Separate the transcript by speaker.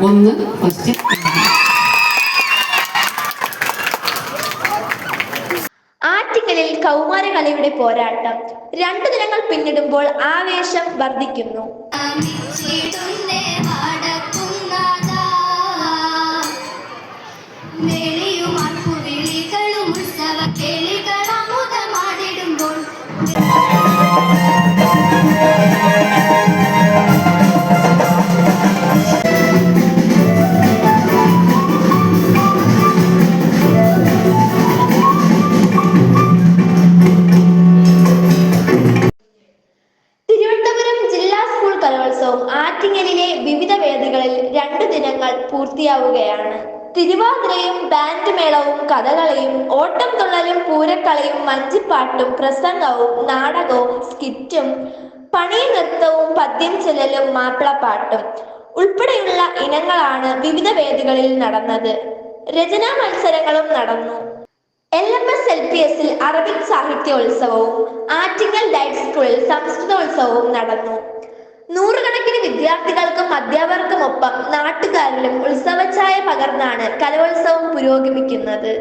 Speaker 1: ഒന്ന് ഫസ്റ്റ്.
Speaker 2: ആറ്റിങ്ങലിൽ കൗമാരകളിയുടെ പോരാട്ടം. രണ്ടു ദിനങ്ങൾ പിന്നിടുമ്പോൾ ആവേശം വർദ്ധിക്കുന്നു.
Speaker 3: വടക്കുന്നാഥാ. ഉത്സവ കേളികളമുതമാടിടുമ്പോൾ
Speaker 2: കലോത്സവം ആറ്റിങ്ങലിലെ വിവിധ വേദികളിൽ രണ്ടു ദിനങ്ങൾ പൂർത്തിയാവുകയാണ്. തിരുവാതിരയും ബാൻഡ് മേളവും കഥകളിയും ഓട്ടം തുള്ളലും പൂരക്കളിയും മഞ്ചിപ്പാട്ടും പ്രസംഗവും നാടകവും സ്കിറ്റും പണി നൃത്തവും പദ്യം ചെല്ലലും മാപ്പിളപ്പാട്ടും ഉൾപ്പെടെയുള്ള ഇനങ്ങളാണ് വിവിധ വേദികളിൽ നടന്നത്. രചനാ മത്സരങ്ങളും നടന്നു. L M S L P എസിൽ അറബിക് സാഹിത്യോത്സവവും ആറ്റിങ്ങൽ ഡയറ്റ് സ്കൂളിൽ സംസ്കൃതോത്സവവും നടന്നു. നൂറുകണക്കിന് വിദ്യാർത്ഥികൾക്കും അധ്യാപകർക്കുമൊപ്പം നാട്ടുകാരിലും ഉത്സവഛായ പകർന്നാണ് കലോത്സവം പുരോഗമിക്കുന്നത്.